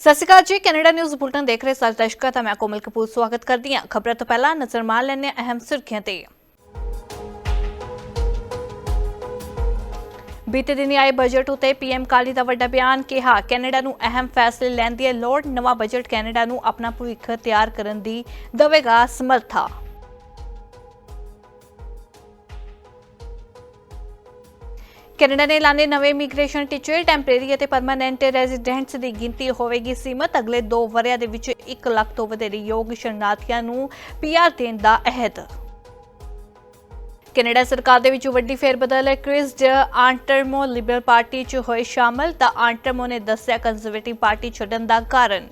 ਸਤਿ ਸ਼੍ਰੀ ਅਕਾਲ ਜੀ, Canada news bulletin ਦੇਖ ਰਹੇ ਸਾਰੇ ਦਰਸ਼ਕਾਂ ਦਾ ਮੈਂ ਕੋਮਲ ਕਪੂਰ ਸਵਾਗਤ ਕਰਦੀ ਹਾਂ। ਖਬਰਾਂ ਤੋਂ ਪਹਿਲਾਂ ਨਜ਼ਰ ਮਾਰ ਲੈਂਦੇ ਅਹਿਮ ਸੁਰਖੀਆਂ ਤੇ। ਬੀਤੇ ਦਿਨੀ ਆਏ ਬਜਟ ਉਤੇ ਪੀਐਮ ਕਾਲੀ ਦਾ ਵੱਡਾ ਬਿਆਨ ਕਿਹਾ, ਕੈਨੇਡਾ ਨੂੰ ਅਹਿਮ ਫੈਸਲੇ ਲੈਣ ਦੀ ਲੋੜ, ਨਵਾਂ ਬਜਟ ਕੈਨੇਡਾ ਨੂੰ ਆਪਣਾ ਭਵਿੱਖ ਤਿਆਰ ਕਰਨ ਦੀ ਦੇਵੇਗਾ ਸਮਰੱਥਾ। ਕੈਨੇਡਾ ਨੇ ਐਲਾਨੇ ਨਵੇਂ ਇਮੀਗ੍ਰੇਸ਼ਨ ਟੀਚਰ ਟੈਂਪਰੇਰੀ ਅਤੇ ਪਰਮਾਨੈਂਟ ਰੈਜ਼ੀਡੈਂਟਸ ਦੀ ਗਿਣਤੀ ਹੋਵੇਗੀ ਸੀਮਤ। ਅਗਲੇ 2 ਵਰ੍ਹਿਆਂ ਦੇ ਵਿੱਚ 1 ਲੱਖ ਤੋਂ ਵਧੇਰੇ ਯੋਗ ਸ਼ਰਨਾਰਥੀਆਂ ਨੂੰ ਪੀਆਰ ਦੇਣ ਦਾ ਅਹਿਦ। ਕੈਨੇਡਾ ਸਰਕਾਰ ਦੇ ਵਿੱਚ ਵੱਡੀ ਫੇਰਬਦਲ ਹੈ। ਕ੍ਰਿਸ ਡ ਆਂਟਰਮੋ ਲਿਬਰਲ ਪਾਰਟੀ 'ਚ ਹੋਏ ਸ਼ਾਮਲ, ਤਾਂ ਆਂਟਰਮੋ ਨੇ ਦੱਸਿਆ ਕੰਜ਼ਰਵੇਟਿਵ ਪਾਰਟੀ ਛੱਡਣ ਦਾ ਕਾਰਨ।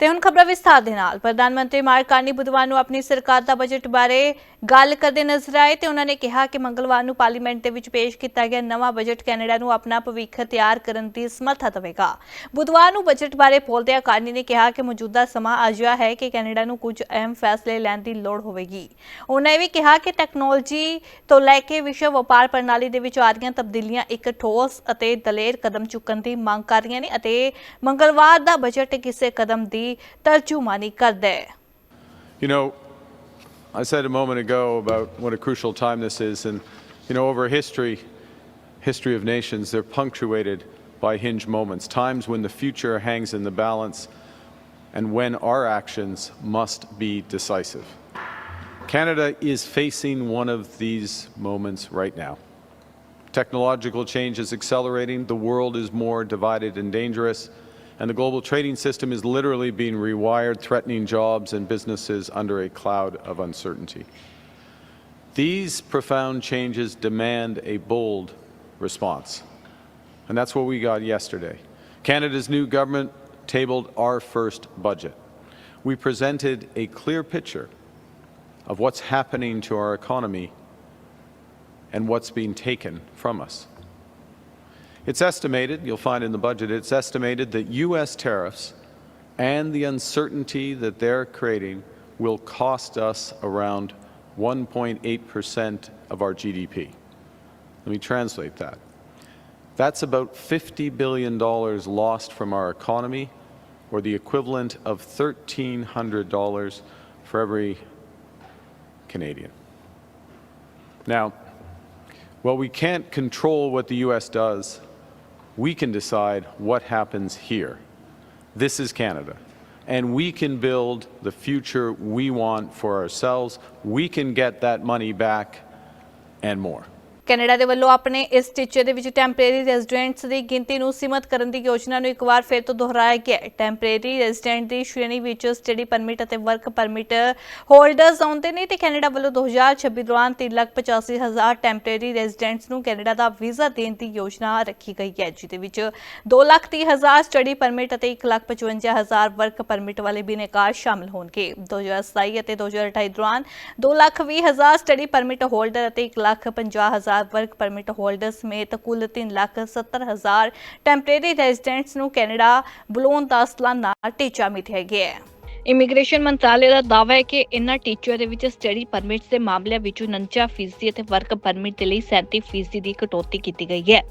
ਤੇ ਹੁਣ ਖਬਰਾਂ ਵਿਸਥਾਰ ਦੇ ਨਾਲ। ਪ੍ਰਧਾਨ ਮੰਤਰੀ ਮਾਰਕ ਬੁੱਧਵਾਰ ਨੂੰ ਆਪਣੀ ਸਰਕਾਰ ਦਾ ਬਜਟ ਬਾਰੇ ਗੱਲ ਕਰਦੇ ਨਜ਼ਰ ਆਏ ਤੇ ਉਹਨਾਂ ਨੇ ਕਿਹਾ ਕਿ ਮੰਗਲਵਾਰ ਨੂੰ ਪਾਰਲੀਮੈਂਟ ਦੇ ਵਿੱਚ ਪੇਸ਼ ਕੀਤਾ ਗਿਆ ਨਵਾਂ ਬਜਟ ਕੈਨੇਡਾ ਨੂੰ ਆਪਣਾ ਭਵਿੱਖ ਤਿਆਰ ਕਰਨ ਦੀ ਸਮਰੱਥਾ ਦੇਵੇਗਾ। ਬੁੱਧਵਾਰ ਨੂੰ ਬਜਟ ਬਾਰੇ ਬੋਲਦਿਆਂ ਕਾਰਨੀ ਨੇ ਕਿਹਾ ਕਿ ਮੌਜੂਦਾ ਸਮਾਂ ਅਜਿਹਾ ਹੈ ਕਿ ਕੈਨੇਡਾ ਨੂੰ ਕੁਝ ਅਹਿਮ ਫੈਸਲੇ ਲੈਣ ਦੀ ਲੋੜ ਹੋਵੇਗੀ। ਉਹਨਾਂ ਇਹ ਵੀ ਕਿਹਾ ਕਿ ਟੈਕਨੋਲੋਜੀ ਤੋਂ ਲੈ ਕੇ ਵਿਸ਼ਵ ਵਪਾਰ ਪ੍ਰਣਾਲੀ ਦੇ ਵਿੱਚ ਆ ਰਹੀਆਂ ਤਬਦੀਲੀਆਂ ਇੱਕ ਠੋਸ ਅਤੇ ਦਲੇਰ ਕਦਮ ਚੁੱਕਣ ਦੀ ਮੰਗ ਕਰ ਰਹੀਆਂ ਨੇ ਅਤੇ ਮੰਗਲਵਾਰ ਦਾ ਬਜਟ ਕਿਸੇ ਕਦਮ ਦੀ ਤਰਜਮਾਨੀ ਕਰਦਾ ਹੈ। You know, I said a moment ago about what a crucial time this is, and you know, over history, history of nations, they're punctuated by hinge moments, times when the future hangs in the balance, and when our actions must be decisive. Canada is facing one of these moments right now. Technological change is accelerating, the world is more divided and dangerous, and the global trading system is literally being rewired, threatening jobs and businesses under a cloud of uncertainty. These profound changes demand a bold response. And that's what we got yesterday. Canada's new government tabled our first budget. We presented a clear picture of what's happening to our economy and what's being taken from us. It's estimated, you'll find in the budget, it's estimated that U.S. tariffs and the uncertainty that they're creating will cost us around 1.8% of our GDP. Let me translate that. That's about $50 billion lost from our economy, or the equivalent of $1,300 for every Canadian. Now, while we can't control what the U.S. does, we can decide what happens here. This is Canada. And we can build the future we want for ourselves. We can get that money back and more. Canada ਦੇ ਵੱਲੋਂ ਆਪਣੇ ਇਸ ਟੀਚੇ ਦੇ ਵਿੱਚ temporary residents ਦੀ ਗਿਣਤੀ ਨੂੰ ਸੀਮਤ ਕਰਨ ਦੀ ਯੋਜਨਾ ਨੂੰ ਇੱਕ ਵਾਰ ਫਿਰ ਤੋਂ ਦੁਹਰਾਇਆ ਗਿਆ ਹੈ। ਟੈਂਪਰੇਰੀ ਰੈਜ਼ੀਡੈਂਟ ਦੀ ਸ਼੍ਰੇਣੀ ਵਿੱਚ ਸਟੱਡੀ ਪਰਮਿਟ ਅਤੇ ਵਰਕ ਪਰਮਿਟ ਹੋਲਡਰਸ ਆਉਂਦੇ ਨੇ ਤੇ ਕੈਨੇਡਾ ਵੱਲੋਂ 2026 ਦੌਰਾਨ 385000 ਟੈਂਪਰੇਰੀ ਰੈਜ਼ੀਡੈਂਟਸ ਨੂੰ ਕੈਨੇਡਾ ਦਾ ਵੀਜ਼ਾ ਦੇਣ ਦੀ ਯੋਜਨਾ ਰੱਖੀ ਗਈ ਹੈ, ਜਿਹਦੇ ਵਿੱਚ 230000 ਸਟੱਡੀ ਪਰਮਿਟ ਅਤੇ 155000 ਵਰਕ ਪਰਮਿਟ ਵਾਲੇ ਬਿਨੇਕਾਰ ਸ਼ਾਮਲ ਹੋਣਗੇ। 2027 ਅਤੇ 2028 ਦੌਰਾਨ 220000 ਸਟੱਡੀ ਪਰਮਿਟ ਹੋਲਡਰ ਅਤੇ 150000 ਵਰਕ ਪਰਮਿਟ ਹੋਲਡਰ ਸਮੇਤ ਕੁੱਲ 370000 ਟੈਂਪਰੇਰੀ ਰੈਜ਼ੀਡੈਂਟਸ ਨੂੰ ਕੈਨੇਡਾ ਬੁਲਾਉਣ ਦਾ ਸਾਲਾਨਾ ਟੀਚਾ ਮਿਥਿਆ ਗਿਆ ਹੈ। ਇਮੀਗ੍ਰੇਸ਼ਨ ਮੰਤਰਾਲੇ ਦਾ ਦਾਅਵਾ ਹੈ ਕਿ ਇਨ੍ਹਾਂ ਟੀਚਰ ਦੇ ਵਿੱਚ ਸਟੱਡੀ ਪਰਮਿਟਸ ਦੇ ਮਾਮਲਿਆਂ ਵਿੱਚ 49 ਫੀਸਦੀ ਅਤੇ ਵਰਕ ਪਰਮਿਟ ਦੇ ਲਈ 37 ਫੀਸਦੀ ਦੀ ਕਟੌਤੀ ਕੀਤੀ ਗਈ ਹੈ।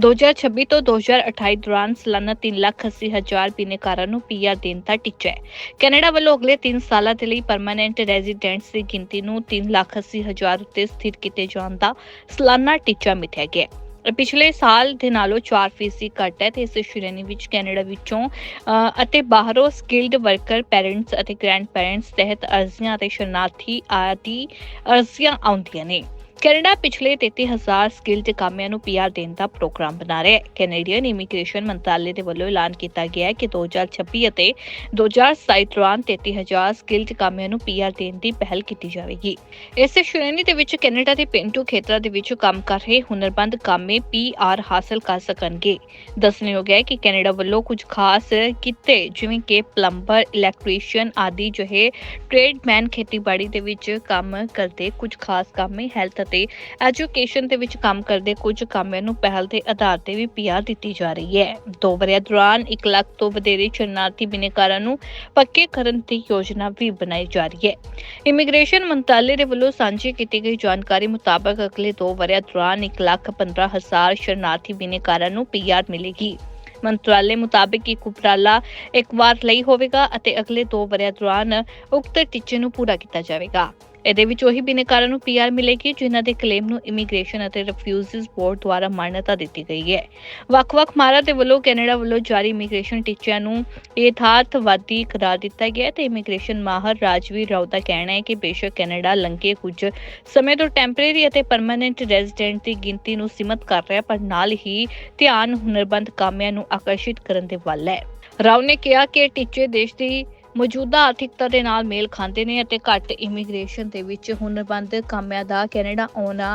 2026 ਤੋਂ 2028 ਦੌਰਾਨ ਸਾਲਾਨਾ 3,80,000 ਬਿਨੇਕਾਰਾਂ ਨੂੰ ਪੀਆਰ ਦੇਣ ਦਾ ਟੀਚਾ ਹੈ। ਕੈਨੇਡਾ ਵੱਲੋਂ ਅਗਲੇ 3 ਸਾਲਾਂ ਦੇ ਲਈ ਪਰਮਾਨੈਂਟ ਰੈਜ਼ੀਡੈਂਟਸ ਦੀ ਗਿਣਤੀ ਨੂੰ 3,80,000 ਉੱਤੇ ਸਥਿਰ ਕੀਤੇ ਜਾਣ ਦਾ ਸਾਲਾਨਾ ਟੀਚਾ ਮਿਥਿਆ ਗਿਆ ਹੈ। ਪਿਛਲੇ ਸਾਲ ਦੇ ਨਾਲੋਂ 4% ਘੱਟ ਹੈ ਤੇ ਇਸ ਸ਼੍ਰੇਣੀ ਵਿੱਚ ਕੈਨੇਡਾ ਵਿੱਚੋਂ ਅਤੇ ਬਾਹਰੋਂ ਸਕਿਲਡ ਵਰਕਰ ਪੈਰੈਂਟਸ ਅਤੇ ਗ੍ਰੈਂਡ ਪੈਰੈਂਟਸ ਤਹਿਤ ਅਰਜ਼ੀਆਂ ਅਤੇ ਸ਼ਰਨਾਰਥੀ ਆਦਿ ਅਰਜ਼ੀਆਂ ਆਉਂਦੀਆਂ ਨੇ। ਕੈਨੇਡਾ ਪਿਛਲੇ 33000 ਸਕਿਲਡ ਕਾਮਿਆਂ ਨੂੰ ਪੀਆਰ ਦੇਣ ਦਾ ਪ੍ਰੋਗਰਾਮ ਬਣਾ ਰਿਹਾ ਹੈ। ਕੈਨੇਡੀਅਨ ਇਮੀਗ੍ਰੇਸ਼ਨ ਮੰਤਰਾਲੇ ਦੇ ਵੱਲੋਂ ਐਲਾਨ ਕੀਤਾ ਗਿਆ ਹੈ ਕਿ 2026 ਅਤੇ 2027 ਦੌਰਾਨ 33000 ਸਕਿਲਡ ਕਾਮਿਆਂ ਨੂੰ ਪੀਆਰ ਦੇਣ ਦੀ ਪਹਿਲ ਕੀਤੀ ਜਾਵੇਗੀ। ਇਸ ਸ਼੍ਰੇਣੀ ਦੇ ਵਿੱਚ ਕੈਨੇਡਾ ਦੇ ਪਿੰਟੂ ਖੇਤਰਾਂ ਦੇ ਵਿੱਚ ਕੰਮ ਕਰ ਰਹੇ ਹੁਨਰਬੰਦ ਕਾਮੇ ਪੀਆਰ ਹਾਸਲ ਕਰ ਸਕਣਗੇ। ਦੱਸਣਯੋਗ ਹੈ ਕਿ ਕੈਨੇਡਾ ਵੱਲੋਂ ਕੁਝ ਖਾਸ ਕਿੱਤੇ ਜਿਵੇਂ ਕਿ ਪਲੰਬਰ, ਇਲੈਕਟ੍ਰੀਸ਼ੀਅਨ ਆਦਿ ਜਿਹੇ ਟ੍ਰੇਡਮੈਨ ਖੇਤੀਬਾੜੀ ਦੇ ਵਿੱਚ ਕੰਮ ਕਰਦੇ ਕੁਝ ਖਾਸ ਕਾਮੇ ਹੈਲਥ ਅਤੇ ਐਜੂਕੇਸ਼ਨ ਦੇ ਵਿੱਚ ਕੰਮ ਕਰਦੇ ਕੁਝ ਕਾਮਿਆਂ ਨੂੰ ਪਹਿਲ ਦੇ ਆਧਾਰ ਤੇ ਵੀ ਪੀਆਰ ਦਿੱਤੀ ਜਾ ਰਹੀ ਹੈ। ਦੋ ਵਰਿਆਂ ਦੌਰਾਨ 1 ਲੱਖ ਤੋਂ ਵਧੇਰੇ ਸ਼ਰਨਾਰਥੀ ਬਿਨੇਕਾਰਾਂ ਨੂੰ ਪੱਕੇ ਕਰਨ ਦੀ ਯੋਜਨਾ ਵੀ ਬਣਾਈ ਜਾ ਰਹੀ ਹੈ। ਇਮੀਗ੍ਰੇਸ਼ਨ ਮੰਤਰਾਲੇ ਦੇ ਵੱਲੋਂ ਸਾਂਝੀ ਕੀਤੀ ਗਈ ਜਾਣਕਾਰੀ ਮੁਤਾਬਕ ਅਗਲੇ 2 ਵਰਿਆਂ ਦੌਰਾਨ 1 ਲੱਖ 15 ਹਜ਼ਾਰ ਸ਼ਰਨਾਰਥੀ ਬਿਨੇਕਾਰਾਂ ਨੂੰ ਪੀਆਰ ਮਿਲੇਗੀ। ਮੰਤਰਾਲੇ ਮੁਤਾਬਕ ਇਹ ਉਪਰਾਲਾ ਇੱਕ ਵਾਰ ਲਈ ਹੋਵੇਗਾ ਅਤੇ ਅਗਲੇ 2 ਵਰ੍ਹਿਆਂ ਦੌਰਾਨ ਉਕਤ ਟੀਚੇ ਨੂੰ ਪੂਰਾ ਕੀਤਾ ਜਾਵੇਗਾ। ਇਹਦੇ ਵਿੱਚ ਉਹੀ ਬਿਨੇਕਾਰਾਂ ਨੂੰ ਪੀਆਰ ਮਿਲੇਗੀ ਜਿਨ੍ਹਾਂ ਦੇ ਕਲੇਮ ਨੂੰ ਇਮੀਗ੍ਰੇਸ਼ਨ ਅਤੇ ਰਿਫਿਊਜ਼ਿਸ ਬੋਰਡ ਦੁਆਰਾ ਮਾਨਤਾ ਦਿੱਤੀ ਗਈ ਹੈ। ਵੱਖ-ਵੱਖ ਮਾਰਾ ਦੇ ਵੱਲੋਂ ਕੈਨੇਡਾ ਵੱਲੋਂ ਜਾਰੀ ਇਮੀਗ੍ਰੇਸ਼ਨ ਟੀਚਿਆਂ ਨੂੰ ਯਥਾਰਥਵਾਦੀ ਕਰਾਰ ਦਿੱਤਾ ਗਿਆ ਤੇ ਇਮੀਗ੍ਰੇਸ਼ਨ ਮਾਹਰ ਰਾਜਵੀਰ ਰਾਉ ਦਾ ਕਹਿਣਾ ਹੈ ਕਿ ਬੇਸ਼ੱਕ ਕੈਨੇਡਾ ਲੰਘੇ ਕੁਝ ਸਮੇਂ ਤੋਂ ਟੈਂਪਰੇਰੀ ਅਤੇ ਪਰਮਨੈਂਟ ਰੈਜ਼ੀਡੈਂਟ ਦੀ ਗਿਣਤੀ ਨੂੰ ਸੀਮਤ ਕਰ ਰਿਹਾ ਪਰ ਨਾਲ ਹੀ ਧਿਆਨ ਹੁਨਰਬੰਦ ਕਾਮਿਆਂ ਨੂੰ ਆਕਰਸ਼ਿਤ ਕਰਨ ਦੇ ਵੱਲ ਹੈ। ਰਾਉ ਨੇ ਕਿਹਾ ਕਿ ਟੀਚੇ ਦੇਸ਼ ਦੀ ਮੌਜੂਦਾ ਆਰਥਿਕਤਾ ਦੇ ਨਾਲ ਮੇਲ ਖਾਂਦੇ ਨੇ ਅਤੇ ਘੱਟ ਇਮੀਗ੍ਰੇਸ਼ਨ ਦੇ ਵਿੱਚ ਹੁਨਰਬੰਦ ਕਾਮਿਆਂ ਦਾ ਕੈਨੇਡਾ ਆਉਣਾ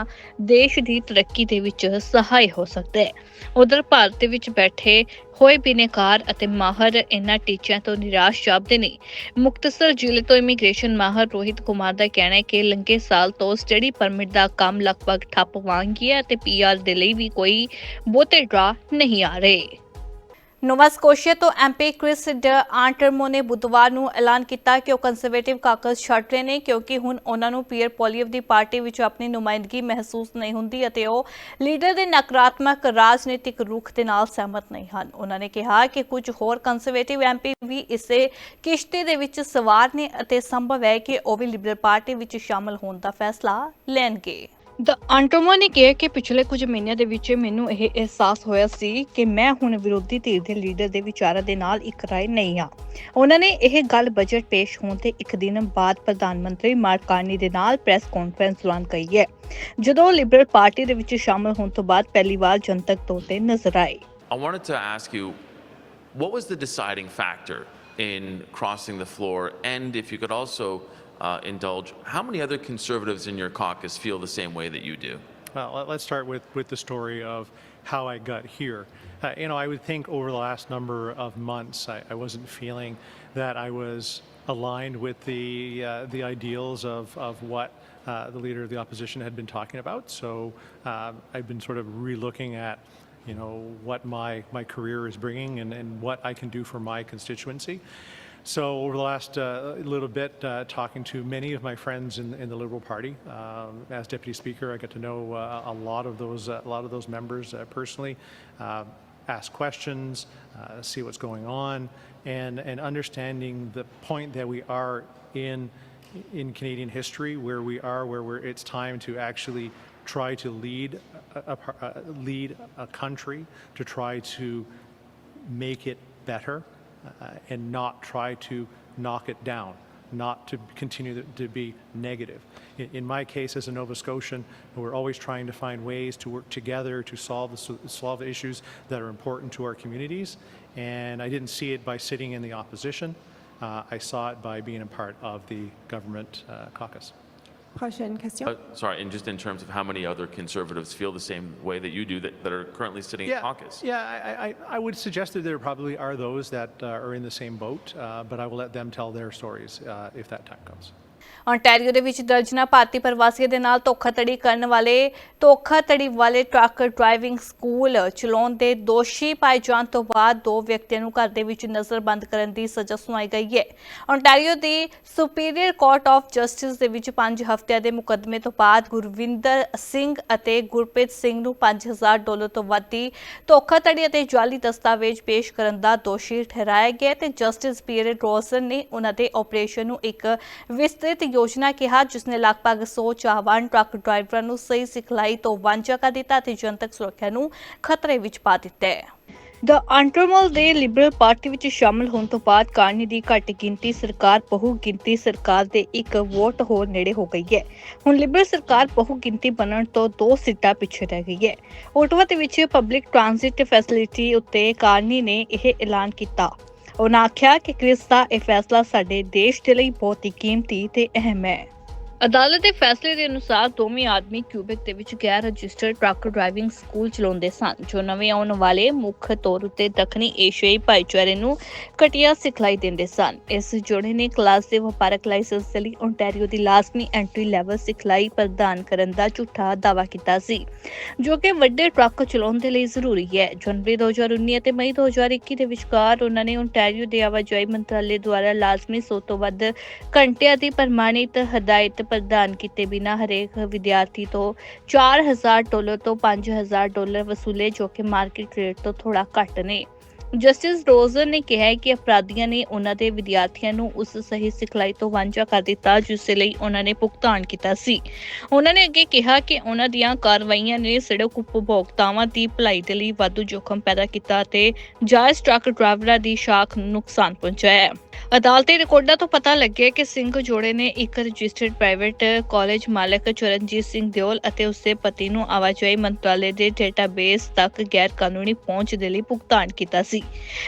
ਦੇਸ਼ ਦੀ ਤਰੱਕੀ ਦੇ ਵਿੱਚ ਸਹਾਇ ਹੋ ਸਕਦਾ ਹੈ। ਉਧਰ ਭਾਰਤ ਦੇ ਵਿੱਚ ਬੈਠੇ ਹੋਏ ਬਿਨੇਕਾਰ ਅਤੇ ਮਾਹਰ ਇਹਨਾਂ ਟੀਚਿਆਂ ਤੋਂ ਨਿਰਾਸ਼ ਜਾਪਦੇ ਨੇ। ਮੁਕਤਸਰ ਜ਼ਿਲ੍ਹੇ ਤੋਂ ਇਮੀਗ੍ਰੇਸ਼ਨ ਮਾਹਰ ਰੋਹਿਤ ਕੁਮਾਰ ਦਾ ਕਹਿਣਾ ਹੈ ਕਿ ਲੰਘੇ ਸਾਲ ਤੋਂ ਸਟੱਡੀ ਪਰਮਿਟ ਦਾ ਕੰਮ ਲਗਭਗ ਠੱਪ ਵਾਂਗ ਹੀ ਹੈ ਅਤੇ ਪੀਆਰ ਦੇ ਲਈ ਵੀ ਕੋਈ ਬਹੁਤੇ ਡਰਾ ਨਹੀਂ ਆ ਰਹੇ। ਨੋਵਾ ਸਕੋਸ਼ੀਆ ਤੋਂ ਐਮਪੀ ਕ੍ਰਿਸ ਡ ਆਂਟਰਮੋ ਨੇ ਬੁੱਧਵਾਰ ਨੂੰ ਐਲਾਨ ਕੀਤਾ ਕਿ ਉਹ ਕੰਜ਼ਰਵੇਟਿਵ ਕਾਕਸ ਛੱਡ ਰਹੇ ਨੇ ਕਿਉਂਕਿ ਹੁਣ ਉਹਨਾਂ ਨੂੰ ਪੀਅਰ ਪੋਲੀਅਵ ਦੀ ਪਾਰਟੀ ਵਿੱਚ ਆਪਣੀ ਨੁਮਾਇੰਦਗੀ ਮਹਿਸੂਸ ਨਹੀਂ ਹੁੰਦੀ ਅਤੇ ਉਹ ਲੀਡਰ ਦੇ ਨਕਾਰਾਤਮਕ ਰਾਜਨੀਤਿਕ ਰੁਖ ਦੇ ਨਾਲ ਸਹਿਮਤ ਨਹੀਂ ਹਨ। ਉਹਨਾਂ ਨੇ ਕਿਹਾ ਕਿ ਕੁਝ ਹੋਰ ਕੰਜ਼ਰਵੇਟਿਵ ਐਮਪੀ ਵੀ ਇਸੇ ਕਿਸ਼ਤੀ ਦੇ ਵਿੱਚ ਸਵਾਰ ਨੇ ਅਤੇ ਸੰਭਵ ਹੈ ਕਿ ਉਹ ਵੀ ਲਿਬਰਲ ਪਾਰਟੀ ਵਿੱਚ ਸ਼ਾਮਲ ਹੋਣ ਦਾ ਫੈਸਲਾ ਲੈਣਗੇ। ਦ ਆਂਟੋਮੋ ਨੇ ਕਿਹਾ ਕਿ ਪਿਛਲੇ ਕੁਝ ਮਹੀਨਿਆਂ ਦੇ ਵਿੱਚ ਮੈਨੂੰ ਇਹ ਅਹਿਸਾਸ ਹੋਇਆ ਸੀ ਕਿ ਮੈਂ ਹੁਣ ਵਿਰੋਧੀ ਧਿਰ ਦੇ ਲੀਡਰ ਦੇ ਵਿਚਾਰਾਂ ਦੇ ਨਾਲ ਇੱਕ ਰਾਏ ਨਹੀਂ ਹਾਂ ਉਹਨਾਂ ਨੇ ਇਹ ਗੱਲ ਬਜਟ ਪੇਸ਼ ਹੋਣ ਦੇ ਇੱਕ ਦਿਨ ਬਾਅਦ ਪ੍ਰਧਾਨ ਮੰਤਰੀ ਮਾਰਕ ਕਾਰਨੀ ਦੇ ਨਾਲ ਪ੍ਰੈਸ ਕਾਨਫਰੰਸ ਦੌਰਾਨ ਕਹੀ ਹੈ ਜਦੋਂ ਲਿਬਰਲ ਪਾਰਟੀ ਦੇ ਵਿੱਚ ਸ਼ਾਮਲ ਹੋਣ ਤੋਂ ਬਾਅਦ ਪਹਿਲੀ ਵਾਰ ਜਨਤਕ ਤੌਰ ਤੇ ਨਜ਼ਰ ਆਏ I wanted to ask you, what was the deciding factor in crossing the floor? And if you could also uh, indulge, how many other conservatives in your caucus feel the same way that you do? Well, let- let's start with, with the story of how I got here. Uh, you know, I would think over the last number of months, I, I wasn't feeling that I was aligned with the, uh, the ideals of, of what uh, the leader of the opposition had been talking about. So uh, I've been sort of relooking at, you know, what my, my career is bringing and, and what I can do for my constituency. So over the last uh, little bit, uh, talking to many of my friends in, in the Liberal Party, um, as Deputy Speaker, I get to know uh, a lot of those a lot of those members uh, personally, uh, ask questions, uh, see what's going on, and and understanding the point that we are in in Canadian history, where we are, where we're, it's time to actually try to lead a, a, uh, lead a country to try to make it better and not try to knock it down, not to continue to- to be negative. In, in my case, as a Nova Scotian, we're always trying to find ways to work together to solve the, solve the issues that are important to our communities. And I didn't see it by sitting in the opposition. Uh, I saw it by being a part of the government uh, caucus. Prochaine question. Uh, sorry, and just in terms of how many other conservatives feel the same way that you do that, that are currently sitting in caucus? Yeah, I, I, I would suggest that there probably are those that uh, are in the same boat, uh, but I will let them tell their stories uh, if that time comes. Ontario ਦੇ ਵਿੱਚ ਦਰਜਨਾ ਭਾਰਤੀ ਪ੍ਰਵਾਸੀਆਂ ਦੇ ਨਾਲ ਧੋਖਾਧੜੀ ਕਰਨ ਵਾਲੇ, ਧੋਖਾਧੜੀ ਵਾਲੇ ਟਰੱਕ ਡਰਾਈਵਿੰਗ ਸਕੂਲ ਚਲਾਉਣ ਦੇ ਦੋਸ਼ੀ ਪਾਏ ਜਾਣ ਤੋਂ ਬਾਅਦ ਦੋ ਵਿਅਕਤੀਆਂ ਨੂੰ ਘਰ ਦੇ ਵਿੱਚ ਨਜ਼ਰਬੰਦ ਕਰਨ ਦੀ ਸਜ਼ਾ ਸੁਣਾਈ ਗਈ ਹੈ। ontario ਦੀ ਸੁਪੀਰੀਅਰ ਕੋਰਟ ਆਫ ਜਸਟਿਸ ਦੇ ਵਿੱਚ 5 ਹਫ਼ਤਿਆਂ ਦੇ ਮੁਕੱਦਮੇ ਤੋਂ ਬਾਅਦ ਗੁਰਵਿੰਦਰ ਸਿੰਘ ਅਤੇ ਗੁਰਪ੍ਰੀਤ ਸਿੰਘ ਨੂੰ 5000 ਡਾਲਰ ਤੋਂ ਵੱਧ ਦੀ ਧੋਖਾਧੜੀ ਅਤੇ ਜਾਲੀ ਦਸਤਾਵੇਜ਼ ਪੇਸ਼ ਕਰਨ ਦਾ ਦੋਸ਼ੀ ਠਹਿਰਾਇਆ ਗਿਆ ਹੈ ਤੇ ਜਸਟਿਸ ਪੀਅਰ ਰੋਸਨ ਨੇ ਉਹਨਾਂ ਦੇ ਆਪਰੇਸ਼ਨ ਨੂੰ ਇੱਕ ਵਿਸਤ੍ਰਿਤ ਯੋਜਨਾ ਕਿਹਾ ਜਿਸ ਨੇ ਲਗਭਗ 100 ਚਾਹਵਾਨ ਟਰੱਕ ਡਰਾਈਵਰਾਂ ਨੂੰ ਸਹੀ ਸਿਖਲਾਈ ਤੋਂ ਵਾਂਝਾ ਕਰ ਦਿੱਤਾ ਤੇ ਜਨਤਕ ਸੁਰੱਖਿਆ ਨੂੰ ਖਤਰੇ ਵਿੱਚ ਪਾ ਦਿੱਤਾ ਹੈ। ਦ ਅੰਟਰਮਲ ਦੇ ਲਿਬਰਲ ਪਾਰਟੀ ਵਿੱਚ ਸ਼ਾਮਲ ਹੋਣ ਤੋਂ ਬਾਅਦ ਕਾਰਨੀ ਦੀ ਘੱਟ ਗਿਣਤੀ ਸਰਕਾਰ, ਬਹੁ ਗਿਣਤੀ ਸਰਕਾਰ ਦੇ ਇੱਕ ਵੋਟ ਹੋਰ ਨੇੜੇ ਹੋ ਗਈ ਹੈ। ਹੁਣ ਲਿਬਰਲ ਸਰਕਾਰ ਬਹੁ ਗਿਣਤੀ ਬਣਨ ਤੋਂ ਦੋ ਸੀਟਾਂ ਪਿੱਛੇ ਰਹਿ ਗਈ ਹੈ। ਓਟਵਾ ਦੇ ਵਿੱਚ ਪਬਲਿਕ ਟ੍ਰਾਂਜ਼ਿਟ ਫੈਸਿਲਿਟੀ ਉੱਤੇ ਕਾਰਨੀ ਨੇ ਇਹ ਐਲਾਨ ਕੀਤਾ। ਉਹਨਾਂ ਆਖਿਆ ਕਿ ਕ੍ਰਿਸ ਦਾ ਇਹ ਫੈਸਲਾ ਸਾਡੇ ਦੇਸ਼ ਦੇ ਲਈ ਬਹੁਤ ਹੀ ਕੀਮਤੀ ਤੇ ਅਹਿਮ ਹੈ। ਅਦਾਲਤ ਦੇ ਫੈਸਲੇ ਦੇ ਅਨੁਸਾਰ ਦੋਵੇਂ ਆਦਮੀ ਕਿਊਬਿਕ ਦੇ ਵਿੱਚ ਗੈਰ ਰਜਿਸਟਰਡ ਟਰੱਕ ਡਰਾਈਵਿੰਗ ਸਕੂਲ ਚਲਾਉਂਦੇ ਸਨ, ਜੋ ਨਵੇਂ ਆਉਣ ਵਾਲੇ ਮੁੱਖ ਤੌਰ ਉੱਤੇ ਦੱਖਣੀ ਏਸ਼ੀਆਈ ਭਾਈਚਾਰੇ ਨੂੰ ਘਟੀਆ ਸਿਖਲਾਈ ਦਿੰਦੇ ਸਨ। ਇਸ ਜੋੜੇ ਨੇ ਕਲਾਸ ਦੇ ਵਪਾਰਕ ਲਾਇਸੈਂਸ ਦੇ ਲਈ ਓਨਟਾਰੀਓ ਦੀ ਲਾਜ਼ਮੀ ਐਂਟਰੀ ਲੈਵਲ ਸਿਖਲਾਈ ਪ੍ਰਦਾਨ ਕਰਨ ਦਾ ਝੂਠਾ ਦਾਅਵਾ ਕੀਤਾ ਸੀ, ਜੋ ਕਿ ਵੱਡੇ ਟਰੱਕ ਚਲਾਉਣ ਦੇ ਲਈ ਜ਼ਰੂਰੀ ਹੈ। ਜਨਵਰੀ 2019 ਅਤੇ ਮਈ 2021 ਦੇ ਵਿਚਕਾਰ ਉਹਨਾਂ ਨੇ ਓਨਟਾਰੀਓ ਦੇ ਆਵਾਜਾਈ ਮੰਤਰਾਲੇ ਦੁਆਰਾ ਲਾਜ਼ਮੀ ਸੌ ਤੋਂ ਵੱਧ ਘੰਟਿਆਂ ਦੀ ਪ੍ਰਮਾਣਿਤ ਹਦਾਇਤ ਪ੍ਰਦਾਨ ਕੀਤੇ ਬਿਨਾਂ ਹਰੇਕ ਵਿਦਿਆਰਥੀ ਤੋਂ 4000 ਡਾਲਰ ਤੋਂ 5000 ਡਾਲਰ ਵਸੂਲੇ ਜੋ ਕਿ ਮਾਰਕੀਟ ਰੇਟ ਤੋਂ ਥੋੜਾ ਘੱਟ ਨੇ। ਜਸਟਿਸ ਰੋਜ਼ਨ ਨੇ ਕਿਹਾ ਕਿ ਅਪਰਾਧੀਆਂ ਨੇ ਉਹਨਾਂ ਦੇ ਵਿਦਿਆਰਥੀਆਂ ਨੂੰ ਉਸ ਸਹੀ ਸਿਖਲਾਈ ਤੋਂ ਵਾਂਝਾ ਕਰ ਦਿੱਤਾ, ਜਿਸ ਲਈ ਉਹਨਾਂ ਨੇ ਭੁਗਤਾਨ ਕੀਤਾ ਸੀ। ਉਹਨਾਂ ਨੇ ਅੱਗੇ ਕਿਹਾ ਕਿ ਉਹਨਾਂ ਦੀਆਂ ਕਾਰਵਾਈਆਂ ਨੇ ਸੜਕ ਉਪਭੋਗਤਾਵਾਂ ਦੀ ਭਲਾਈ ਦੇ ਲਈ ਵਾਧੂ ਜੋਖਮ ਪੈਦਾ ਕੀਤਾ ਅਤੇ ਜਾਇਜ਼ ਟਰੱਕ ਡਰਾਈਵਰਾਂ ਦੀ ਸ਼ਾਖ ਨੂੰ ਨੁਕਸਾਨ ਪਹੁੰਚਾਇਆ। ਅਦਾਲਤੀ ਰਿਕਾਰਡਾਂ ਤੋਂ ਪਤਾ ਲੱਗਿਆ ਕਿ ਸਿੰਘ ਜੋੜੇ ਨੇ ਇੱਕ ਰਜਿਸਟਰਡ ਪ੍ਰਾਈਵੇਟ ਕਾਲਜ ਮਾਲਕ ਚਰਨਜੀਤ ਸਿੰਘ ਦਿਓਲ ਅਤੇ ਉਸਦੇ ਪਤੀ ਨੂੰ ਆਵਾਜਾਈ ਮੰਤਰਾਲੇ ਦੇ ਡੇਟਾਬੇਸ ਤੱਕ ਗੈਰ ਕਾਨੂੰਨੀ ਪਹੁੰਚ ਦੇ ਲਈ ਭੁਗਤਾਨ ਕੀਤਾ ਸੀ।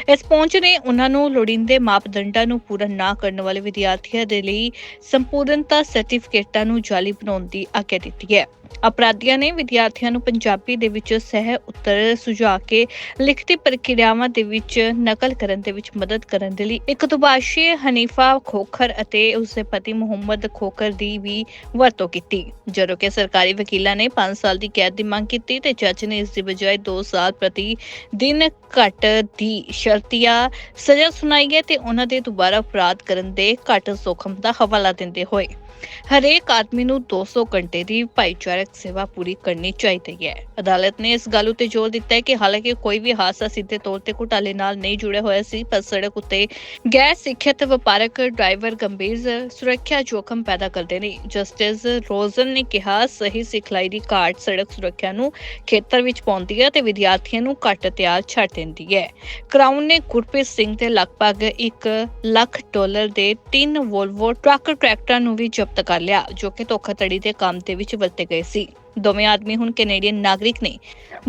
ਇਸ ਪਹੁੰਚ ਨੇ ਉਹਨਾਂ ਨੂੰ ਲੋੜੀਂਦੇ ਮਾਪਦੰਡਾਂ ਨੂੰ ਪੂਰਾ ਨਾ ਕਰਨ ਵਾਲੇ ਵਿਦਿਆਰਥੀਆਂ ਦੇ ਲਈ ਸੰਪੂਰਨਤਾ ਸਰਟੀਫਿਕੇਟਾਂ ਨੂੰ ਜਾਲੀ ਬਣਾਉਣ ਦੀ ਆਗਿਆ ਦਿੱਤੀ ਹੈ। ਅਪਰਾਧੀਆਂ ਨੇ ਵਿਦਿਆਰਥੀਆਂ ਨੂੰ ਪੰਜਾਬੀ ਦੇ ਵਿੱਚ ਸਹਿ ਉੱਤਰ ਸੁਝਾ ਕੇ ਲਿਖਤੀ ਪ੍ਰਕਿਰਿਆਵਾਂ ਦੇ ਵਿੱਚ ਨਕਲ ਕਰਨ ਦੇ ਵਿੱਚ ਮਦਦ ਕਰਨ ਦੇ ਲਈ ਇੱਕ ਦੁਭਾਸ਼ੀ ਹਨੀਫਾ ਖੋਖਰ ਅਤੇ ਉਸਦੇ ਪਤੀ ਮੁਹੰਮਦ ਖੋਖਰ ਦੀ ਵੀ ਵਰਤੋਂ ਕੀਤੀ। ਜਦੋਂ ਕਿ ਸਰਕਾਰੀ ਵਕੀਲਾਂ ਨੇ 5 ਸਾਲ ਦੀ ਕੈਦ ਦੀ ਮੰਗ ਕੀਤੀ ਤੇ ਜੱਜ ਨੇ ਇਸ ਦੀ ਬਜਾਏ 2 ਸਾਲ ਪ੍ਰਤੀ ਦਿਨ ਘੱਟ ਦੀ ਸ਼ਰਤੀਆ ਸਜ਼ਾ ਸੁਣਾਈ ਹੈ ਤੇ ਉਹਨਾਂ ਦੇ ਦੁਬਾਰਾ ਅਪਰਾਧ ਕਰਨ ਦੇ ਘੱਟ ਜ਼ੋਖਮ ਦਾ ਹਵਾਲਾ ਦਿੰਦੇ ਹੋਏ ਹਰੇਕ ਆਦਮੀ ਨੂੰ 200 ਘੰਟੇ ਦੀ ਭਾਈਚਾਰਕ ਸੇਵਾ ਪੂਰੀ ਕਰਨੀ ਚਾਹੀਦੀ ਹੈ। ਅਦਾਲਤ ਨੇ ਇਸ ਗੱਲ ਉੱਤੇ ਜ਼ੋਰ ਦਿੱਤਾ ਹੈ ਕਿ ਹਾਲਾਂਕਿ ਕੋਈ ਵੀ ਹਾਦਸਾ ਸਿੱਧੇ ਤੌਰ ਤੇ ਘੁਟਾਲੇ ਨਾਲ ਨਹੀਂ ਜੁੜਿਆ ਹੋਇਆ ਸੀ, ਪਰ ਸੜਕ ਉੱਤੇ ਗੈਰ ਸਿੱਖਿਅਤ ਵਪਾਰਕ ਡਰਾਈਵਰ ਗੰਭੀਰ ਸੁਰੱਖਿਆ ਜੋਖਮ ਪੈਦਾ ਕਰਦੇ ਨੇ। ਜਸਟਿਸ ਰੋਜ਼ਨ ਨੇ ਕਿਹਾ, ਸਹੀ ਸਿਖਲਾਈ ਦੀ ਘਾਟ ਸੜਕ ਸੁਰੱਖਿਆ ਨੂੰ ਖੇਤਰ ਵਿੱਚ ਪਾਉਂਦੀ ਹੈ ਤੇ ਵਿਦਿਆਰਥੀਆਂ ਨੂੰ ਘੱਟ ਤਿਆਰ ਛੱਡ ਦਿੰਦੀ ਹੈ। ਕਰਾਊਨ ਨੇ ਗੁਰਪ੍ਰੀਤ ਸਿੰਘ ਤੇ ਲਗਭਗ 1 ਲੱਖ ਡਾਲਰ ਦੇ ਤਿੰਨ ਵੋਲਵੋ ਟਰੱਕ ਟਰੈਕਟਰਾਂ ਨੂੰ ਵੀ ਜ਼ਬਤ ਕਰ ਲਿਆ ਜੋ ਕਿ ਧੋਖਾਧੜੀ ਦੇ ਕੰਮ ਦੇ ਵਿੱਚ ਵਰਤੇ ਗਏ ਸੀ। ਦੋਵੇਂ ਆਦਮੀ ਹੁਣ ਕੈਨੇਡੀਅਨ ਨਾਗਰਿਕ ਨੇ।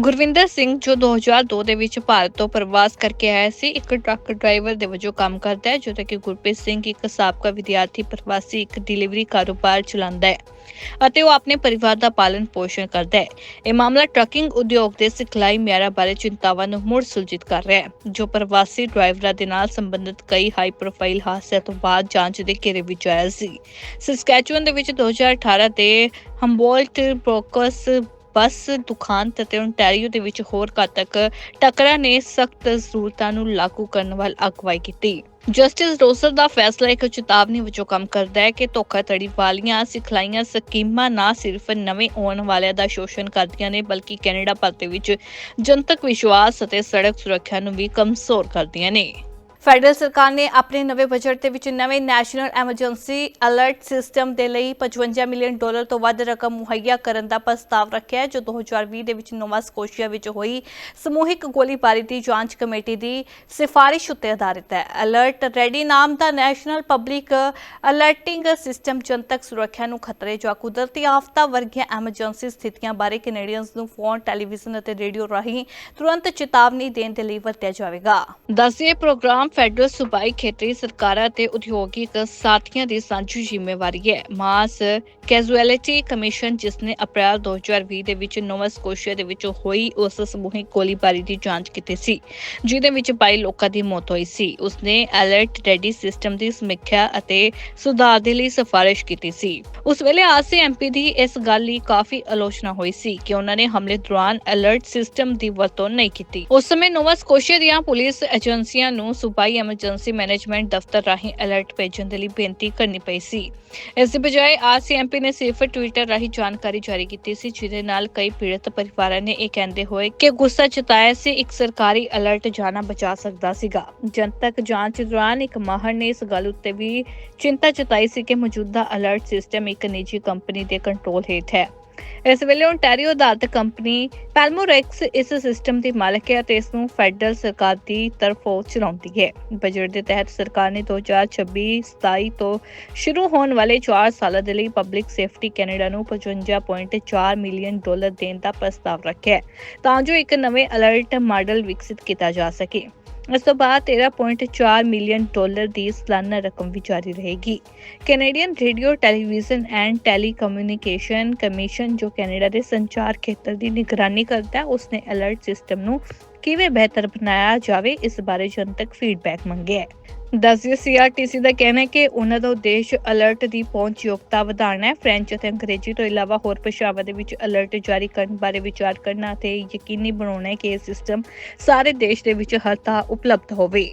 ਗੁਰਵਿੰਦਰ ਸਿੰਘ, ਜੋ 2002 ਦੇ ਵਿੱਚ ਭਾਰਤ ਤੋਂ ਪ੍ਰਵਾਸ ਕਰਕੇ ਆਇਆ ਸੀ, ਇੱਕ ਟਰੱਕ ਡਰਾਈਵਰ ਦੇ ਵਜੋਂ ਕੰਮ ਕਰਦਾ ਹੈ ਜਦੋਂ ਕਿ ਗੁਰਪ੍ਰੀਤ ਸਿੰਘ, ਇੱਕ ਸਾਬਕਾ ਵਿਦਿਆਰਥੀ ਪ੍ਰਵਾਸੀ, ਇੱਕ ਡਿਲੀਵਰੀ ਕਾਰੋਬਾਰ ਚਲਾਉਂਦਾ ਹੈ ਅਤੇ ਉਹ ਆਪਣੇ ਪਰਿਵਾਰ ਦਾ ਪਾਲਣ ਪੋਸ਼ਣ ਕਰਦਾ ਹੈ। ਇਹ ਮਾਮਲਾ ਟਰੱਕਿੰਗ ਉਦਯੋਗ ਦੇ ਸਿਖਲਾਈ ਮਿਆਰਾਂ ਬਾਰੇ ਚਿੰਤਾਵਾਂ ਨੂੰ ਮੁੜ ਸੁਲਝਿਤ ਕਰ ਰਿਹਾ ਹੈ, ਜੋ ਪ੍ਰਵਾਸੀ ਡਰਾਈਵਰਾਂ ਦੇ ਨਾਲ ਸੰਬੰਧਿਤ ਕਈ ਹਾਈ ਪ੍ਰੋਫਾਈਲ ਹਾਦਸਿਆਂ ਤੋਂ ਬਾਅਦ ਜਾਂਚ ਦੇ ਘੇਰੇ ਵਿੱਚ ਆਇਆ ਸੀ। ਸਸਕੈਚੁਅਨ ਦੇ ਵਿੱਚ 2018 ਦੇ ਹੰਬੋਲਟ, ਬ੍ਰੋਕਸ, ਬੱਸ ਦੁਕਾਨ ਅਤੇ ਓਨਟਾਰੀਓ ਦੇ ਵਿੱਚ ਹੋਰ ਘਾਤਕ ਟੱਕਰਾਂ ਨੇ ਸਖਤ ਜ਼ਰੂਰਤਾਂ ਨੂੰ ਲਾਗੂ ਕਰਨ ਵੱਲ ਅਗਵਾਈ ਕੀਤੀ। ਜਸਟਿਸ ਰੋਸਰ ਦਾ ਫੈਸਲਾ ਇੱਕ ਚੇਤਾਵਨੀ ਵਜੋਂ ਕੰਮ ਕਰਦਾ ਹੈ ਕਿ ਧੋਖਾਧੜੀ ਵਾਲੀਆਂ ਸਿਖਲਾਈਆਂ ਸਕੀਮਾਂ ਨਾ ਸਿਰਫ ਨਵੇਂ ਆਉਣ ਵਾਲਿਆਂ ਦਾ ਸ਼ੋਸ਼ਣ ਕਰਦੀਆਂ ਨੇ, ਬਲਕਿ ਕੈਨੇਡਾ ਭਰ ਦੇ ਵਿੱਚ ਜਨਤਕ ਵਿਸ਼ਵਾਸ ਅਤੇ ਸੜਕ ਸੁਰੱਖਿਆ ਨੂੰ ਵੀ ਕਮਜ਼ੋਰ ਕਰਦੀਆਂ ਨੇ। ਫੈਡਰਲ ਸਰਕਾਰ ਨੇ ਆਪਣੇ ਨਵੇਂ ਬਜਟ ਦੇ ਵਿੱਚ ਨਵੇਂ ਨੈਸ਼ਨਲ ਐਮਰਜੈਂਸੀ ਅਲਰਟ ਸਿਸਟਮ ਦੇ ਲਈ 55 ਮਿਲੀਅਨ ਡਾਲਰ ਤੋਂ ਵੱਧ ਰਕਮ ਮੁਹੱਈਆ ਕਰਨ ਦਾ ਪ੍ਰਸਤਾਵ ਰੱਖਿਆ ਹੈ, ਜੋ 2020 ਦੇ ਵਿੱਚ ਨੋਵਾ ਸਕੋਸ਼ੀਆ ਵਿੱਚ ਹੋਈ ਸਮੂਹਿਕ ਗੋਲੀਬਾਰੀ ਦੀ ਜਾਂਚ ਕਮੇਟੀ ਦੀ ਸਿਫਾਰਿਸ਼ ਉੱਤੇ ਆਧਾਰਿਤ ਹੈ। ਅਲਰਟ ਰੈਡੀ ਨਾਮ ਦਾ ਨੈਸ਼ਨਲ ਪਬਲਿਕ ਅਲਰਟਿੰਗ ਸਿਸਟਮ ਜਨਤਕ ਸੁਰੱਖਿਆ ਨੂੰ ਖਤਰੇ ਜਾਂ ਕੁਦਰਤੀ ਆਫਤਾਂ ਵਰਗੀਆਂ ਐਮਰਜੈਂਸੀ ਸਥਿਤੀਆਂ ਬਾਰੇ ਕੈਨੇਡੀਅਨਸ ਨੂੰ ਫੋਨ, ਟੈਲੀਵਿਜ਼ਨ ਅਤੇ ਰੇਡੀਓ ਰਾਹੀਂ ਤੁਰੰਤ ਚੇਤਾਵਨੀ ਦੇਣ ਦੇ ਲਈ ਵਰਤਿਆ ਜਾਵੇਗਾ। ਦੱਸਿਏ ਪ੍ਰੋਗਰਾਮ ਫੈਡਰਲ ਸੂਬਾਈ ਖੇਤਰੀ ਸਰਕਾਰਾਂ ਤੇ ਉਦਯੋਗਿਕ ਸਾਥੀਆਂ ਦੀ ਸਾਂਝੀ ਜ਼ਿੰਮੇਵਾਰੀ ਹੈ। ਮਾਸ ਕੈਜ਼ੁਅਲਿਟੀ ਕਮਿਸ਼ਨ ਜਿਸ ਨੇ ਅਪ੍ਰੈਲ 2020 ਦੇ ਵਿੱਚ ਨੋਵਾ ਸਕੋਸ਼ੀਆ ਦੇ ਵਿੱਚ ਹੋਈ ਉਸ ਸਮੂਹਿਕ ਗੋਲੀਬਾਰੀ ਦੀ ਜਾਂਚ ਕੀਤੀ ਸੀ, ਜਿਹਦੇ ਵਿੱਚ 22 ਲੋਕਾਂ ਦੀ ਮੌਤ ਹੋਈ ਸੀ। ਉਸਨੇ ਅਲਰਟ ਰੈਡੀ ਸਿਸਟਮ ਦੀ ਸਮੀਖਿਆ ਅਤੇ ਸੁਧਾਰ ਦੇ ਲਈ ਸਿਫਾਰਿਸ਼ ਕੀਤੀ ਸੀ। ਉਸ ਵੇਲੇ ਆਰਸੀ ਐਮਪੀ ਦੀ ਇਸ ਗੱਲ ਲਈ ਕਾਫੀ ਆਲੋਚਨਾ ਹੋਈ ਸੀ ਕਿ ਉਹਨਾਂ ਨੇ ਹਮਲੇ ਦੌਰਾਨ ਅਲਰਟ ਸਿਸਟਮ ਦੀ ਵਰਤੋਂ ਨਹੀਂ ਕੀਤੀ। ਉਸ ਸਮੇਂ ਨੋਵਾ ਸਕੋਸ਼ੀਆ ਦੀਆਂ ਪੁਲਿਸ ਏਜੰਸੀਆਂ ਨੂੰ ਸੂਬਾਈ ਐਮਰਜੈਂਸੀ ਮੈਨੇਜਮੈਂਟ ਦਫ਼ਤਰ ਰਾਹੀਂ ਅਲਰਟ ਭੇਜਣ ਦੇ ਲਈ ਬੇਨਤੀ ਕਰਨੀ ਪਈ ਸੀ। ਇਸ ਦੀ ਬਜਾਏ ਆਰਸੀਐਮਪੀ ਨੇ ਸਿਰਫ ਟਵਿੱਟਰ ਰਾਹੀਂ ਜਾਣਕਾਰੀ ਜਾਰੀ ਕੀਤੀ ਸੀ, ਜਿਹਦੇ ਨਾਲ ਕਈ ਪੀੜਤ ਪਰਿਵਾਰਾਂ ਨੇ ਇਹ ਕਹਿੰਦੇ ਹੋਏ ਕਿ ਗੁੱਸਾ ਜਤਾਇਆ ਸੀ, ਇੱਕ ਸਰਕਾਰੀ ਅਲਰਟ ਜਾਣਾ ਬਚਾ ਸਕਦਾ ਸੀਗਾ। ਜਨਤਕ ਜਾਂਚ ਦੌਰਾਨ ਇੱਕ ਮਾਹਰ ਨੇ ਇਸ ਗੱਲ ਉੱਤੇ ਵੀ ਚਿੰਤਾ ਜਤਾਈ ਸੀ ਕਿ ਮੌਜੂਦਾ ਅਲਰਟ ਸਿਸਟਮ ਇੱਕ ਨਿੱਜੀ ਕੰਪਨੀ ਦੇ ਕੰਟਰੋਲ ਹੇਠ ਹੈ। ਇਸ ਵੇਲੇ ਓਨਟਾਰੀਓ ਅਦਾਲਤ ਕੰਪਨੀ ਪੈਲਮੋਰੈਕਸ ਇਸ ਸਿਸਟਮ ਦੀ ਮਾਲਕ ਹੈ ਅਤੇ ਇਸ ਨੂੰ ਫੈਡਰਲ ਸਰਕਾਰ ਦੀ ਤਰਫੋਂ ਚਲਾਉਂਦੀ ਹੈ। ਬਜਟ ਦੇ ਤਹਿਤ ਸਰਕਾਰ ਨੇ 2026-27 ਤੋਂ ਸ਼ੁਰੂ ਹੋਣ ਵਾਲੇ 4 ਸਾਲਾਂ ਦੇ ਲਈ ਪਬਲਿਕ ਸੇਫਟੀ ਕੈਨੇਡਾ ਨੂੰ 55.4 ਮਿਲੀਅਨ ਡਾਲਰ ਦੇਣ ਦਾ ਪ੍ਰਸਤਾਵ ਰੱਖਿਆ ਹੈ। ਤਾਂ ਜੋ ਇੱਕ ਨਵੇਂ ਅਲਰਟ ਮਾਡਲ ਵਿਕਸਿਤ ਕੀਤਾ ਜਾ ਸਕੇ। ਇਸ ਤੋਂ ਬਾਅਦ 13.4 ਮਿਲੀਅਨ ਡਾਲਰ ਦੀ ਸਾਲਾਨਾ ਰਕਮ ਵੀ ਜਾਰੀ ਰਹੇਗੀ। Canadian radio television and telecommunication commission ਜੋ ਕੈਨੇਡਾ ਦੇ ਸੰਚਾਰ ਖੇਤਰ ਦੀ ਨਿਗਰਾਨੀ ਕਰਦਾ ਹੈ ਉਸਨੇ ਅਲਰਟ ਸਿਸਟਮ ਨੂੰ ਕਿਵੇਂ ਬਿਹਤਰ ਬਣਾਇਆ ਜਾਵੇ, ਇਸ ਬਾਰੇ ਜਨਤਕ ਫੀਡਬੈਕ ਮੰਗਿਆ ਹੈ। ਦੱਸਿਓ ਸੀਆਰਟੀਸੀ ਦਾ ਕਹਿਣਾ ਹੈ ਕਿ ਉਹਨਾਂ ਦਾ ਉਦੇਸ਼ ਅਲਰਟ ਦੀ ਪਹੁੰਚਯੋਗਤਾ ਵਧਾਉਣਾ ਹੈ। ਫ੍ਰੈਂਚ ਅਤੇ ਅੰਗਰੇਜ਼ੀ ਤੋਂ ਇਲਾਵਾ ਹੋਰ ਭਾਸ਼ਾਵਾਂ ਦੇ ਵਿੱਚ ਅਲਰਟ ਜਾਰੀ ਕਰਨ ਬਾਰੇ ਵਿਚਾਰ ਕਰਨਾ ਅਤੇ ਯਕੀਨੀ ਬਣਾਉਣਾ ਹੈ ਕਿ ਇਹ ਸਿਸਟਮ ਸਾਰੇ ਦੇਸ਼ ਦੇ ਵਿੱਚ ਹਰ ਥਾਂ ਉਪਲਬਧ ਹੋਵੇ।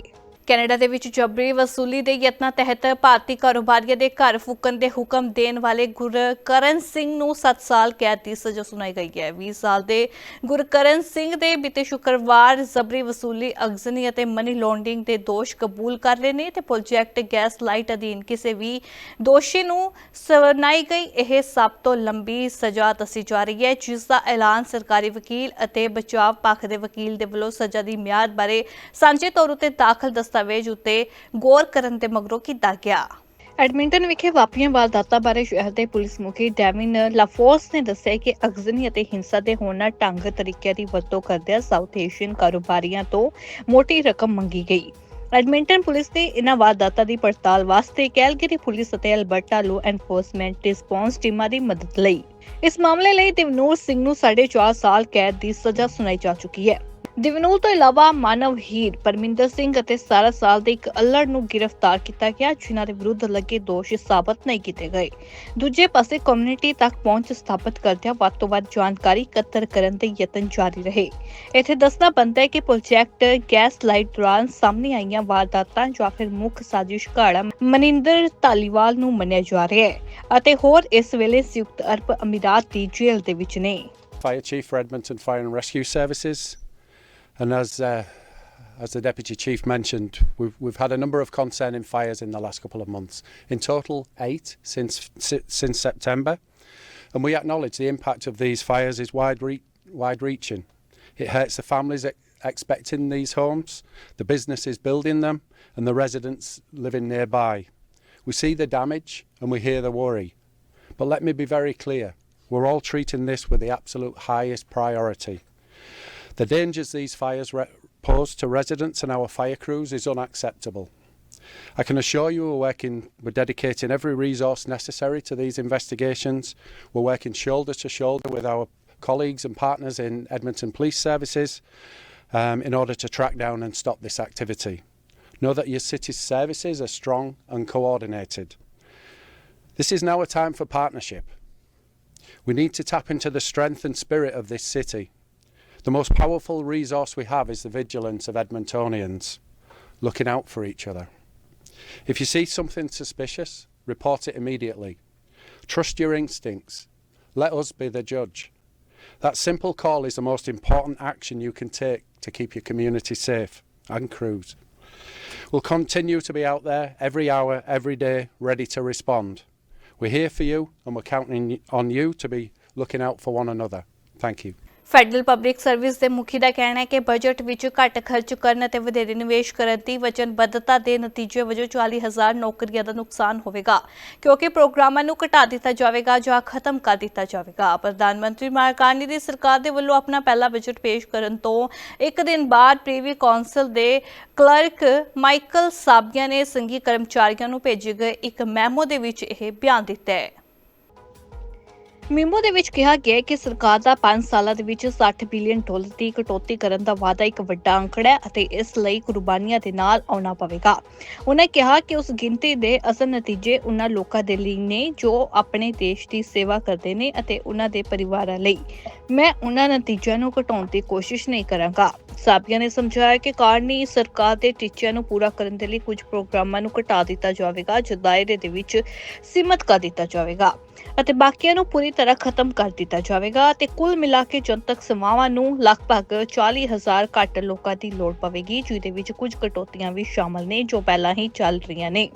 ਕੈਨੇਡਾ ਦੇ ਵਿੱਚ ਜਬਰੀ ਵਸੂਲੀ ਦੇ ਯਤਨਾਂ ਤਹਿਤ ਭਾਰਤੀ ਕਾਰੋਬਾਰੀਆਂ ਦੇ ਘਰ ਫੂਕਣ ਦੇ ਹੁਕਮ ਦੇਣ ਵਾਲੇ ਗੁਰਕਰਨ ਸਿੰਘ ਨੂੰ 7 ਸਾਲ ਕੈਦ ਦੀ ਸਜ਼ਾ ਸੁਣਾਈ ਗਈ ਹੈ। 20 ਸਾਲ ਦੇ ਗੁਰਕਰਨ ਸਿੰਘ ਦੇ ਬੀਤੇ ਸ਼ੁੱਕਰਵਾਰ ਜਬਰੀ ਵਸੂਲੀ ਅਗਜ਼ਨੀ ਅਤੇ ਮਨੀ ਲੌਂਡਰਿੰਗ ਦੇ ਦੋਸ਼ ਕਬੂਲ ਕਰ ਲਏ ਨੇ ਤੇ ਪ੍ਰੋਜੈਕਟ ਗੈਸ ਲਾਈਟ ਅਧੀਨ ਕਿਸੇ ਵੀ ਦੋਸ਼ੀ ਨੂੰ ਸੁਣਾਈ ਗਈ। ਇਹ ਸਭ ਤੋਂ ਲੰਬੀ ਸਜ਼ਾ ਦੱਸੀ ਜਾ ਰਹੀ ਹੈ, ਜਿਸ ਦਾ ਐਲਾਨ ਸਰਕਾਰੀ ਵਕੀਲ ਅਤੇ ਬਚਾਅ ਪੱਖ ਦੇ ਵਕੀਲ ਦੇ ਵੱਲੋਂ ਸਜ਼ਾ ਦੀ ਮਿਆਦ ਬਾਰੇ ਸਾਂਝੇ ਤੌਰ ਉਤੇ ਦਾਖਲ ਦਸਤਾਵੇਜ਼ ਉੱਤੇ ਗੌਰ ਕਰਨ ਦੇ ਮਗਰੋਂ ਕੀਤਾ ਗਿਆ। ਐਡਮਿੰਟਨ ਵਿਖੇ ਵਾਪਰੀਆਂ ਵਾਰਦਾਤਾਂ ਬਾਰੇ ਸ਼ਹਿਰ ਦੇ ਪੁਲਿਸ ਮੁਖੀ ਡੈਵਿਨ ਲਾਫੋਰਸ ਨੇ ਦੱਸਿਆ ਕਿ ਅਗਜ਼ਨੀ ਅਤੇ ਹਿੰਸਾ ਦੇ ਹੋਰਨਾਂ ਢੰਗ ਤਰੀਕਿਆਂ ਦੀ ਵਰਤੋਂ ਕਰਦਿਆਂ ਸਾਊਥ ਏਸ਼ੀਅਨ ਕਾਰੋਬਾਰੀਆਂ ਤੋਂ ਮੋਟੀ ਰਕਮ ਮੰਗੀ ਗਈ। ਐਡਮਿੰਟਨ ਪੁਲਿਸ ਨੇ ਇਨ੍ਹਾਂ ਵਾਰਦਾਤਾਂ ਦੀ ਪੜਤਾਲ ਵਾਸਤੇ ਕੈਲਗਰੀ ਪੁਲਿਸ ਅਤੇ ਅਲਬਰਟਾ ਲੋ ਐਨਫੋਰਸਮੈਂਟ ਰਿਸਪੌਂਸ ਟੀਮਾਂ ਦੀ ਮਦਦ ਲਈ। ਇਸ ਮਾਮਲੇ ਲਈ ਦਿਵਨੂਰ ਸਿੰਘ ਨੂੰ 4.5 ਸਾਲ ਕੈਦ ਦੀ ਸਜ਼ਾ ਸੁਣਾਈ ਜਾ ਚੁੱਕੀ ਹੈ। ਦਿਵਨੂਰ ਤੋਂ ਇਲਾਵਾ ਮਾਨਵ ਹੀਰ, ਪਰਮਿੰਦਰ ਸਿੰਘ ਅਤੇ 17 ਸਾਲ ਦੇ ਇੱਕ ਅਲੜ ਨੂੰ ਗ੍ਰਿਫਤਾਰ ਕੀਤਾ ਗਿਆ, ਜਿਨ੍ਹਾਂ ਦੇ ਵਿਰੁੱਧ ਲੱਗੇ ਦੋਸ਼ ਸਾਬਤ ਨਹੀਂ ਕੀਤੇ ਗਏ ਦੂਜੇ ਪਾਸੇ ਕਮਿਊਨਿਟੀ ਤੱਕ ਪਹੁੰਚ ਸਥਾਪਿਤ ਕਰਦਿਆਂ ਵੱਧ ਤੋਂ ਵੱਧ ਜਾਣਕਾਰੀ ਇਕੱਤਰ ਕਰਨ ਦੇ ਯਤਨ ਜਾਰੀ ਰਹੇ ਇੱਥੇ ਦੱਸਣਾ ਬਣਦਾ ਹੈ ਕਿ ਪ੍ਰੋਜੈਕਟ ਗੈਸ ਲਾਈਟ ਦੌਰਾਨ ਸਾਹਮਣੇ ਆਈਆਂ ਵਾਰਦਾਤਾਂ ਜਾਂ ਫਿਰ ਮੁੱਖ ਸਾਜ਼ਿਸ਼ ਘਾੜਾ ਮਨਿੰਦਰ ਧਾਲੀਵਾਲ ਨੂੰ ਮੰਨਿਆ ਜਾ ਰਿਹਾ ਹੈ ਅਤੇ ਹੋਰ ਇਸ ਵੇਲੇ ਸੰਯੁਕਤ ਅਰਬ ਅਮੀਰਾਤ ਦੀ ਜੇਲ੍ਹ ਦੇ ਵਿੱਚ ਨੇ Fire Chief for Edmonton Fire and Rescue Services. And as uh, as the Deputy Chief mentioned, we've, we've had a number of concerning fires in the last couple of months. In total, eight since since September. And we acknowledge the impact of these fires is wide, re- wide reaching. It hurts the families expecting these homes, the businesses building them, and the residents living nearby. We see the damage and we hear the worry. But let me be very clear we're all treating this with the absolute highest priority. The dangers these fires re- pose to residents and our fire crews is unacceptable. I can assure you we're working, we're dedicating every resource necessary to these investigations. We're working shoulder to shoulder with our colleagues and partners in Edmonton Police Services um, in order to track down and stop this activity. Know that your city's services are strong and coordinated. This is now a time for partnership. We need to tap into the strength and spirit of this city. The most powerful resource we have is the vigilance of Edmontonians, looking out for each other. If you see something suspicious, report it immediately. Trust your instincts. Let us be the judge. That simple call is the most important action you can take to keep your community safe and crews. We'll continue to be out there every hour, every day, ready to respond. We're here for you and we're counting on you to be looking out for one another. Thank you. Federal public service ਦੇ ਮੁਖੀ ਦਾ ਕਹਿਣਾ ਹੈ ਕਿ budget ਵਿੱਚ ਘੱਟ ਖਰਚ ਕਰਨ ਅਤੇ ਵਧੇਰੇ ਨਿਵੇਸ਼ ਕਰਨ ਦੀ ਵਚਨਬੱਧਤਾ ਦੇ ਨਤੀਜੇ ਵਜੋਂ 40000 ਨੌਕਰੀਆਂ ਦਾ ਨੁਕਸਾਨ ਹੋਵੇਗਾ, ਕਿਉਂਕਿ ਪ੍ਰੋਗਰਾਮਾਂ ਨੂੰ ਘਟਾ ਦਿੱਤਾ ਜਾਵੇਗਾ ਜਾਂ ਖਤਮ ਕਰ ਦਿੱਤਾ ਜਾਵੇਗਾ। ਪ੍ਰਧਾਨ ਮੰਤਰੀ ਮਾਰਕਾਨੀ ਦੀ ਸਰਕਾਰ ਦੇ ਵੱਲੋਂ ਆਪਣਾ ਪਹਿਲਾ ਬਜਟ ਪੇਸ਼ ਕਰਨ ਤੋਂ ਇੱਕ ਦਿਨ ਬਾਅਦ ਪ੍ਰੀਵੀ ਕੌਂਸਲ ਦੇ ਕਲਰਕ ਮਾਈਕਲ ਸਾਬੀਆ ਨੇ ਸੰਘੀ ਕਰਮਚਾਰੀਆਂ ਨੂੰ ਭੇਜੇ ਗਏ ਇੱਕ ਮੈਮੋ ਦੇ ਵਿੱਚ ਇਹ ਬਿਆਨ ਦਿੱਤਾ ਹੈ। ਮੀਮੋ ਦੇ ਵਿੱਚ ਕਿਹਾ ਗਿਆ ਹੈ ਕਿ ਸਰਕਾਰ ਦਾ 5 ਸਾਲਾਂ ਦੇ ਵਿੱਚ 60 ਬਿਲੀਅਨ ਡਾਲਰ ਦੀ ਕਟੌਤੀ ਕਰਨ ਦਾ ਵਾਅਦਾ ਇੱਕ ਵੱਡਾ ਅੰਕੜਾ ਹੈ ਅਤੇ ਇਸ ਲਈ ਕੁਰਬਾਨੀਆਂ ਦੇ ਨਾਲ ਆਉਣਾ ਪਵੇਗਾ। ਉਹਨਾਂ ਕਿਹਾ ਕਿ ਉਸ ਗਿਣਤੀ ਦੇ ਅਸਲ ਨਤੀਜੇ ਉਹਨਾਂ ਲੋਕਾਂ ਦੇ ਲਈ ਨੇ, ਜੋ ਆਪਣੇ ਦੇਸ਼ ਦੀ ਸੇਵਾ ਕਰਦੇ ਨੇ ਅਤੇ ਉਹਨਾਂ ਦੇ ਪਰਿਵਾਰਾਂ ਲਈ। ਮੈਂ ਉਹਨਾਂ ਨਤੀਜਿਆਂ ਨੂੰ ਘਟਾਉਣ ਦੀ ਕੋਸ਼ਿਸ਼ ਨਹੀਂ ਕਰਾਂਗਾ। ਸਾਬੀਆਂ ਨੇ ਸਮਝਾਇਆ ਕਿ ਕਾਰਨੀ ਸਰਕਾਰ ਦੇ ਟੀਚਿਆਂ ਨੂੰ ਪੂਰਾ ਕਰਨ ਦੇ ਲਈ ਕੁਝ ਪ੍ਰੋਗਰਾਮਾਂ ਨੂੰ ਘਟਾ ਦਿੱਤਾ ਜਾਵੇਗਾ, ਜੋ ਦਾਇਰੇ ਦੇ ਵਿੱਚ ਸੀਮਤ ਕਰ ਦਿੱਤਾ ਜਾਵੇਗਾ। ਅਤੇ ਬਾਕੀਆਂ ਨੂੰ ਪੂਰੀ ਤਰ੍ਹਾਂ ਖਤਮ ਕਰ ਦਿੱਤਾ ਜਾਵੇਗਾ ਤੇ ਕੁੱਲ ਮਿਲਾ ਕੇ ਜਨਤਕ ਸੇਵਾਵਾਂ ਨੂੰ ਲਗਭਗ 40000 ਘੱਟ ਲੋਕਾਂ ਦੀ ਲੋੜ ਪਵੇਗੀ, ਜਿਹਦੇ ਵਿੱਚ ਕੁਝ ਕਟੌਤੀਆਂ ਵੀ ਸ਼ਾਮਲ ਨੇ ਜੋ ਪਹਿਲਾਂ ਹੀ ਚੱਲ ਰਹੀਆਂ ਨੇ।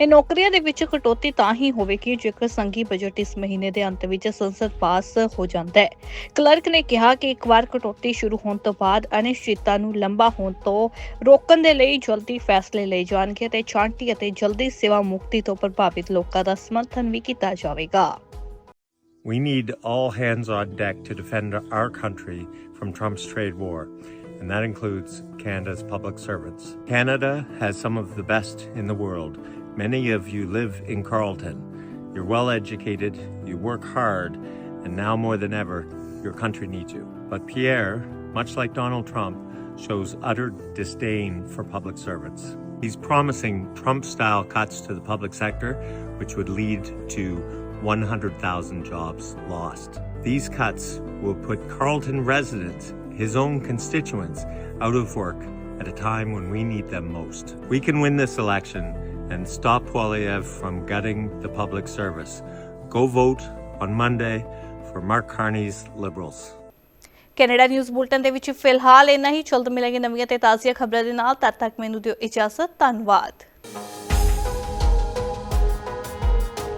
ਇਹ ਨੌਕਰੀਆਂ ਦੇ ਵਿੱਚ ਕਟੌਤੀ ਤਾਂ ਹੀ ਹੋਵੇਗੀ ਜੇਕਰ ਸੰਘੀ ਬਜਟ ਇਸ ਮਹੀਨੇ ਦੇ ਅੰਤ ਵਿੱਚ ਸੰਸਦ ਪਾਸ ਹੋ ਜਾਂਦਾ ਹੈ। ਕਲਰਕ ਨੇ ਕਿਹਾ ਕਿ ਇੱਕ ਵਾਰ ਕਟੌਤੀ ਸ਼ੁਰੂ ਹੋਣ ਤੋਂ ਬਾਅਦ ਅਨਿਸ਼ਚਿਤਤਾ ਨੂੰ ਲੰਬਾ ਹੋਣ ਤੋਂ ਰੋਕਣ ਦੇ ਲਈ ਜਲਦੀ ਫੈਸਲੇ ਲਏ ਜਾਣਗੇ ਤੇ ਛਾਂਟੀ ਅਤੇ ਜਲਦੀ ਸੇਵਾ ਮੁਕਤੀ ਤੋਂ ਪ੍ਰਭਾਵਿਤ ਲੋਕਾਂ ਦਾ ਸਮਰਥਨ ਵੀ ਕੀਤਾ ਜਾਵੇਗਾ। We need all hands on deck to defend our country from Trump's trade war, and that includes Canada's public servants. Canada has some of the best in the world. Many of you live in Carleton. You're well educated, you work hard, and now more than ever, your country needs you. But Pierre, much like Donald Trump, shows utter disdain for public servants. He's promising Trump style cuts to the public sector, which would lead to 100,000 jobs lost. These cuts will put Carleton residents, his own constituents, out of work at a time when we need them most. We can win this election and stop Poilievre from gutting the public service. Go vote on Monday for Mark Carney's Liberals. Canada news bulletin ਦੇ ਵਿੱਚ ਫਿਲਹਾਲ ਇੰਨਾ ਹੀ ਜਲਦ ਮਿਲਾਂਗੇ ਨਵੀਆਂ ਤੇ ਤਾਜ਼ੀਆਂ ਖਬਰਾਂ ਦੇ ਨਾਲ ਤਦ ਤੱਕ ਮੈਨੂੰ ਦਿਓ ਇਜਾਜ਼ਤ ਧੰਨਵਾਦ